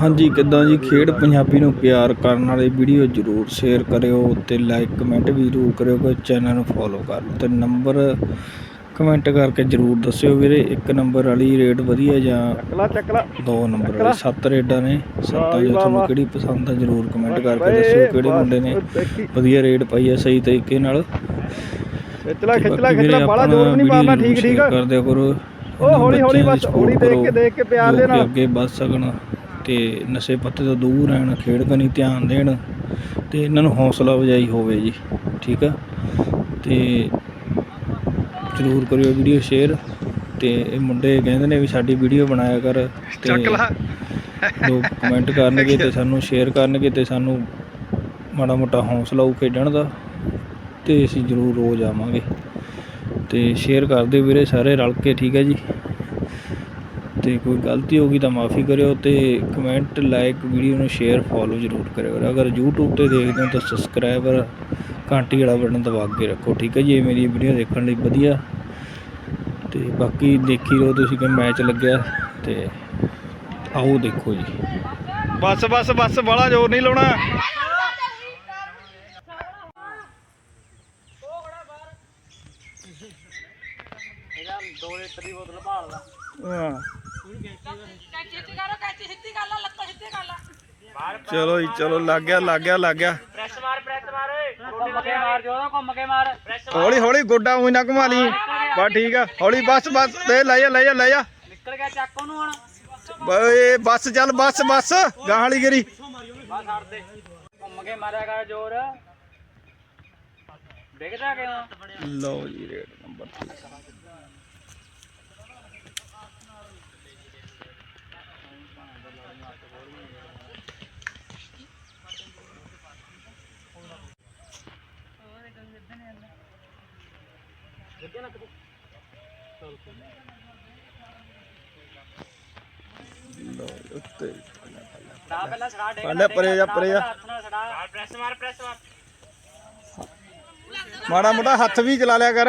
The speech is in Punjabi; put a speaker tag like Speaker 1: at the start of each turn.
Speaker 1: ਹਾਂਜੀ ਕਿੱਦਾਂ ਜੀ? ਖੇਡ ਪੰਜਾਬੀ ਨੂੰ ਪਿਆਰ ਕਰਨ ਵਾਲੇ ਵੀਡੀਓ ਜਰੂਰ ਸ਼ੇਅਰ ਕਰਿਓ ਤੇ ਲਾਈਕ ਕਮੈਂਟ ਵੀ ਜਰੂਰ ਕਰਿਓ ਕਿ ਚੈਨਲ ਨੂੰ ਫੋਲੋ ਕਰ ਲਓ। ਤੇ ਨੰਬਰ ਕਮੈਂਟ ਕਰਕੇ ਜਰੂਰ ਦੱਸਿਓ ਵੀਰੇ ਇੱਕ ਨੰਬਰ ਵਾਲੀ ਰੇਟ ਵਧੀਆ ਜਾਂ
Speaker 2: ਚੱਕਲਾ ਚੱਕਲਾ।
Speaker 1: ਦੋ ਨੰਬਰ ਵਾਲੀ? ਸੱਤ ਰੇਡਾਂ ਨੇ ਸੱਤਾਂ
Speaker 2: ਜੀ,
Speaker 1: ਤੁਹਾਨੂੰ। ਕਿਹੜੀ ਪਸੰਦ ਆ ਜਰੂਰ ਕਮੈਂਟ ਕਰਕੇ ਦੱਸਿਓ ਕਿਹੜੇ ਮੁੰਡੇ ਨੇ। ਵਧੀਆ ਰੇਟ ਪਾਈ ਆ ਸਹੀ ਤਰੀਕੇ ਨਾਲ।
Speaker 2: ਖਿੱਚਲਾ ਖਿੱਚਲਾ ਖਿੱਚਲਾ ਬਾਲਾ ਜ਼ੋਰ ਨਹੀਂ ਮਾਰਨਾ ਠੀਕ ਠੀਕ।
Speaker 1: ਕਰ ਕਰੋ।
Speaker 2: ਉਹ ਹੌਲੀ ਹੌਲੀ ਬਸ ਹੌਲੀ ਦੇਖ ਕੇ ਦੇਖ ਕੇ ਪਿਆਰ ਦੇ ਨਾਲ।
Speaker 1: ਅੱਗੇ ਵੱਧ ਸਕਣ। ਤੇ ਨਸ਼ੇ ਪੱਤੇ ਤੋਂ ਦੂਰ ਰਹਿਣ ਖੇਡ ਕਨੀ ਧਿਆਨ ਦੇਣ ਤੇ ਇਹਨਾਂ ਨੂੰ ਹੌਸਲਾ ਵਜਾਈ ਹੋਵੇ ਜੀ ਠੀਕ ਆ? ਤੇ ਜ਼ਰੂਰ ਕਰਿਓ ਵੀਡੀਓ ਸ਼ੇਅਰ ਤੇ ਇਹ ਮੁੰਡੇ ਕਹਿੰਦੇ ਨੇ ਵੀ ਸਾਡੀ ਵੀਡੀਓ ਬਣਾਇਆ ਕਰ ਤੇ ਲੋਕ ਕਮੈਂਟ ਕਰਨਗੇ ਤੇ ਸਾਨੂੰ ਸ਼ੇਅਰ ਕਰਨਗੇ ਤੇ ਸਾਨੂੰ ਮਾੜਾ ਮੋਟਾ ਹੌਸਲਾ ਉਹ ਖੇਡਣ ਦਾ ਤੇ ਅਸੀਂ ਜ਼ਰੂਰ ਰੋਜ਼ ਆਵਾਂਗੇ। ਤੇ ਸ਼ੇਅਰ ਕਰ ਦਿਓ ਵੀਰੇ ਸਾਰੇ ਰਲ ਕੇ ਠੀਕ ਹੈ ਜੀ? ਤੇ ਕੋਈ ਗਲਤੀ ਹੋ ਗਈ ਤਾਂ ਮਾਫੀ ਕਰਿਓ ਤੇ ਕਮੈਂਟ ਲਾਈਕ ਵੀਡੀਓ ਨੂੰ ਸ਼ੇਅਰ ਫੋਲੋ ਜ਼ਰੂਰ ਕਰਿਓ। ਅਗਰ YouTube ਤੇ ਦੇਖਦੇ ਹੋ ਤਾਂ ਸਬਸਕ੍ਰਾਈਬਰ ਘੰਟੀ ਵਾਲਾ ਬਟਨ ਦਬਾ ਕੇ ਰੱਖੋ, ਠੀਕ ਹੈ ਜੀ? ਇਹ ਮੇਰੀ ਵੀਡੀਓ ਦੇਖਣ ਲਈ ਵਧੀਆ। ਤੇ ਬਾਕੀ ਦੇਖੀ ਰਹੋ ਤੁਸੀਂ ਕਿ ਮੈਚ ਲੱਗਿਆ ਤੇ ਆਓ ਦੇਖੋ ਜੀ।
Speaker 2: ਬਸ ਬਸ ਬਸ ਬਾਲਾ ਜ਼ੋਰ ਨਹੀਂ ਲਾਉਣਾ। ਹਾਂ
Speaker 3: ਚਿੱਟੀ ਕਰੋ ਕੈਚੀ ਸਿੱਧੀ ਕਰ ਲਾ। ਲੱਤਾਂ ਸਿੱਧੀ ਕਰ ਲਾ
Speaker 2: ਚਲੋ ਜੀ ਚਲੋ ਲੱਗ ਗਿਆ ਲੱਗ ਗਿਆ ਲੱਗ ਗਿਆ।
Speaker 3: ਪ੍ਰੈਸ ਮਾਰ ਪ੍ਰੈਸ ਮਾਰ ਓਏ। ਘੁੰਮ ਕੇ ਮਾਰ ਜੋਦਾ ਘੁੰਮ ਕੇ ਮਾਰ। ਪ੍ਰੈਸ
Speaker 2: ਹੌਲੀ ਹੌਲੀ ਗੋਡਾ ਉਹੀ ਨਾ ਘੁਮਾ ਲਈ। ਬਸ ਠੀਕ ਆ ਹੌਲੀ ਬਸ ਬਸ ਤੇ ਲੈ ਜਾ ਲੈ ਜਾ ਲੈ ਜਾ।
Speaker 3: ਨਿਕਲ ਗਿਆ ਚੱਕ ਉਹਨੂੰ ਹੁਣ।
Speaker 2: ਓਏ ਬੱਸ ਚੱਲ ਬੱਸ ਬੱਸ। ਗਾਂ ਵਾਲੀ ਗਰੀ।
Speaker 3: ਬਸ ਛੱਡ ਦੇ। ਘੁੰਮ ਕੇ ਮਾਰਿਆ ਕਰ ਜ਼ੋਰ। ਦੇਖਦਾ ਕਿਉਂ
Speaker 2: ਲਓ ਜੀ ਰੇਟ ਨੰਬਰ। ਉੱਤੇ
Speaker 3: ਪਹਿਲਾਂ ਡੇ
Speaker 2: ਪਹਿਲੇ ਪਰੇ ਜਾ ਪਰੇ ਜਾ।
Speaker 3: ਹੱਥ ਨਾਲ ਛੜਾ ਪ੍ਰੈਸ ਮਾਰ ਪ੍ਰੈਸ ਮਾਰ।
Speaker 2: ਮਾੜਾ ਮੋਟਾ ਹੱਥ ਵੀ ਚਲਾ ਲਿਆ ਕਰ।